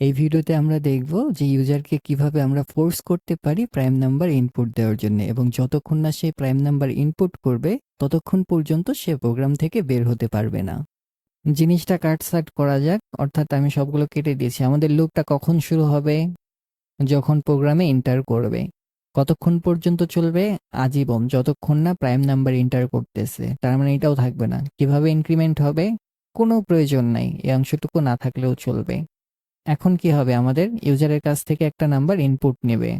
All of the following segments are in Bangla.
এই ভিডিওতে আমরা দেখব যে ইউজারকে কীভাবে আমরা ফোর্স করতে পারি প্রাইম নাম্বার ইনপুট দেওয়ার জন্য এবং যতক্ষণ না সে প্রাইম নাম্বার ইনপুট করবে, ততক্ষণ পর্যন্ত সে প্রোগ্রাম থেকে বের হতে পারবে না। জিনিসটা কাটসাট করা যাক, অর্থাৎ আমি সবগুলো কেটে দিয়েছি। আমাদের লুপটা কখন শুরু হবে? যখন প্রোগ্রামে এন্টার করবে। কতক্ষণ পর্যন্ত চলবে? আজীবন। যতক্ষণ না প্রাইম নাম্বার এন্টার করতেছে। তার মানে এটাও থাকবে না। কীভাবে ইনক্রিমেন্ট হবে? কোনো প্রয়োজন নাই। এই অংশটুকু না থাকলেও চলবে। এখন কি হবে? আমাদের ইউজারের কাছ থেকে একটা নাম্বার ইনপুট নেবে।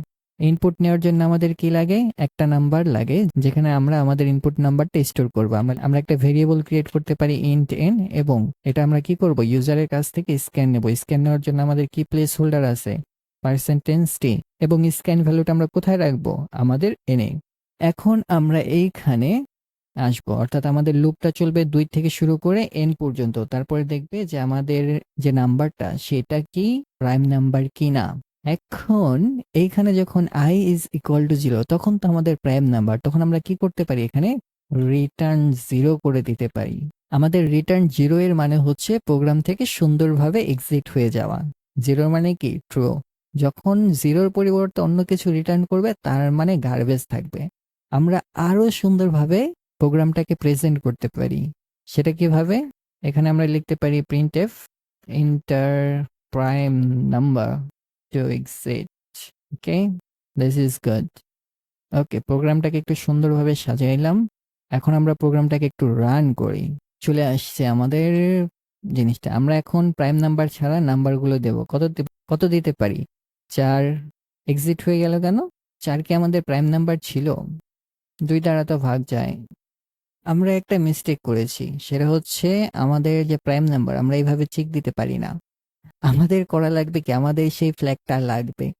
ইনপুট নেওয়ার জন্য আমাদের কি লাগে? একটা নাম্বার লাগে, যেখানে আমরা আমাদের ইনপুট নাম্বারটা স্টোর করব। আমরা একটা ভেরিয়েবল ক্রিয়েট করতে পারি ইন্ট এন এবং এটা আমরা কি করব? ইউজারের কাছ থেকে স্ক্যান নেব। স্ক্যান নেওয়ার জন্য আমাদের কি প্লেস হোল্ডার আছে? পার্সেন্টেন্স টি এবং স্ক্যান ভ্যালুটা আমরা কোথায় রাখব? আমাদের এনে এখন আমরা এইখানে আসব। অর্থাৎ আমাদের লুপটা চলবে দুই থেকে শুরু করে এন পর্যন্ত। তারপরে দেখবে যে আমাদের যে নাম্বারটা, সেটা কি, প্রাইম নাম্বার কি না? এখন এইখানে যখন I is equal to zero তখন তো আমাদের প্রাইম নাম্বার, তখন আমরা কি করতে পারি এখানে? রিটার্ন জিরো করে দিতে পারি। আমাদের রিটার্ন জিরো এর মানে হচ্ছে প্রোগ্রাম থেকে সুন্দরভাবে এক্সিট হয়ে যাওয়া। জিরোর মানে কি? ট্রু যখন জিরোর পরিবর্তে অন্য কিছু রিটার্ন করবে, তার মানে গার্বেজ থাকবে। আমরা আরও সুন্দরভাবে প্রোগ্রামটাকে প্রেজেন্ট করতে পারি। সেটা কীভাবে? এখানে আমরা লিখতে পারি printf enter prime number to exit okay this is good okay প্রোগ্রামটাকে একটু সুন্দরভাবে সাজাইলাম। এখন আমরা প্রোগ্রামটাকে একটু রান করি। চলে আসছে আমাদের জিনিসটা। আমরা এখন প্রাইম নাম্বার ছাড়া নাম্বারগুলো দেব। কত কত দিতে পারি? চার। এক্সিট হয়ে গেল কেন? চার কি আমাদের প্রাইম নাম্বার ছিল। দুই দ্বারা তো ভাগ যায়। আমরা একটা মিস্টেক করেছি। সেটা হচ্ছে আমাদের যে প্রাইম নাম্বার আমরা এইভাবে চেক দিতে পারি না। আমাদের করা লাগবে কি? আমাদের সেই ফ্ল্যাগটা লাগবে।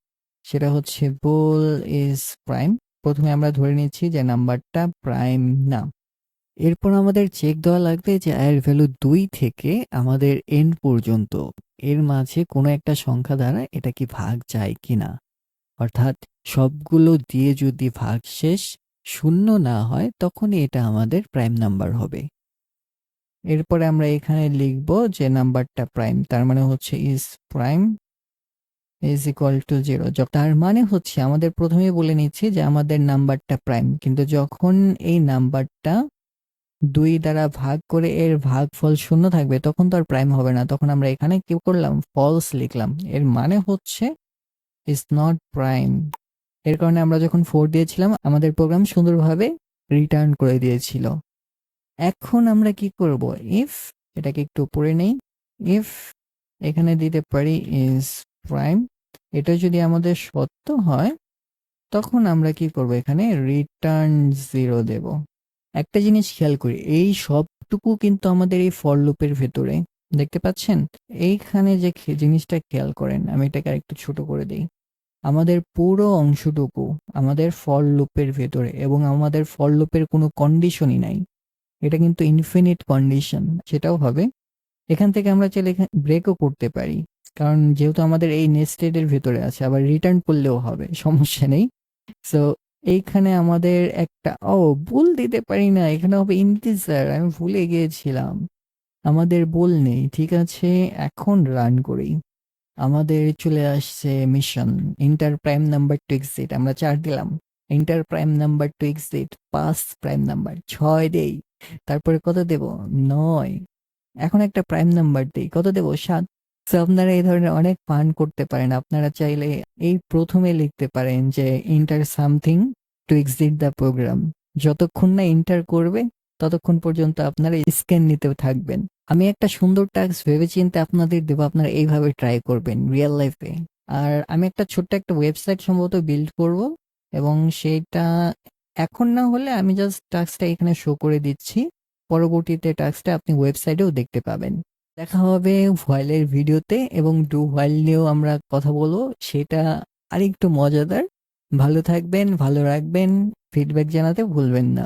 সেটা হচ্ছে বোল ইজ প্রাইম প্রথমে আমরা ধরে নিচ্ছি যে নাম্বারটা প্রাইম না। এরপর আমাদের চেক দেওয়া লাগবে যে আয়ের ভ্যালু দুই থেকে আমাদের এন পর্যন্ত। এর মাঝে কোনো একটা সংখ্যা দ্বারা এটা কি ভাগ যায় কিনা? অর্থাৎ সবগুলো দিয়ে যদি ভাগ শেষ শূন্য না হয়, তখনই এটা আমাদের প্রাইম নাম্বার হবে। এরপরে আমরা এখানে লিখব যে নাম্বারটা প্রাইম তার মানে হচ্ছে is prime is equal to zero তার মানে হচ্ছে, আমাদের প্রথমেই বলে নিচ্ছি যে আমাদের নাম্বারটা প্রাইম কিন্তু যখন এই নাম্বারটা দুই দ্বারা ভাগ করে এর ভাগফল শূন্য থাকবে, তখন তো আর প্রাইম হবে না। তখন আমরা এখানে কি করলাম? ফলস লিখলাম। এর মানে হচ্ছে ইজ নট প্রাইম এর কারণে আমরা যখন ফোর দিয়েছিলাম, আমাদের প্রোগ্রাম সুন্দরভাবে রিটার্ন করে দিয়েছিল। এখন আমরা কি করব? ইফ এটাকে একটু পড়ে নেই। ইফ এখানে দিতে পারি ইজ প্রাইম এটা যদি আমাদের সত্য হয়, তখন আমরা কি করব? এখানে রিটার্ন জিরো দেব। একটা জিনিস খেয়াল করি, এই সবটুকু কিন্তু আমাদের এই ফর লুপের ভেতরে। দেখতে পাচ্ছেন? এইখানে যে জিনিসটা খেয়াল করেন, আমি এটাকে আরেকটু ছোট করে দিই। আমাদের পুরো অংশটুকু আমাদের ফর লুপের ভেতরে এবং আমাদের ফর লুপের কোনো কন্ডিশনই নাই। এটা কিন্তু ইনফিনিট কন্ডিশন সেটাও হবে। এখান থেকে আমরা চাইলে ব্রেকও করতে পারি। কারণ যেহেতু আমাদের এই নেস্টেডের ভেতরে আছে, আবার রিটার্ন করলেও হবে, সমস্যা নেই। সো এইখানে আমাদের একটা, ও, ভুল দিতে পারি না, এখানে হবে ইন্টিজার আমি ভুলে গিয়েছিলাম। আমাদের বল নেই, ঠিক আছে, এখন রান করি। আমাদের চলে আসছে mission enter prime number to exit আমরা চার দিলাম। Enter prime number to exit পাঁচ প্রাইম নাম্বার ছয় দেই। তারপরে কত দেব? নয়। এখন একটা প্রাইম নাম্বার দিই, কত দেব? সাত। আপনারা এই ধরনের অনেক ফান করতে পারেন। আপনারা চাইলে এই প্রথমে লিখতে পারেন যে enter something to exit the program যতক্ষণ না ইন্টার করবে, ততক্ষণ পর্যন্ত আপনারা স্ক্যান নিতে থাকবেন। আমি একটা সুন্দর টাস্ক ভেবেচিন্তে আপনাদের দেবো, আপনারা এইভাবে ট্রাই করবেন রিয়েল লাইফে আর আমি একটা ছোট্ট একটা ওয়েবসাইট সম্ভবত বিল্ড করব, এবং সেইটা এখন না হলে আমি জাস্ট টাস্কটা এখানে শো করে দিচ্ছি, পরবর্তীতে টাস্কটা আপনি ওয়েবসাইটেও দেখতে পাবেন। দেখা হবে ভয়েলের ভিডিওতে, এবং ডু হোয়াইল নিয়েও আমরা কথা বলব, সেটা আরেকটু মজাদার। ভালো থাকবেন, ভালো রাখবেন ফিডব্যাক জানাতে ভুলবেন না।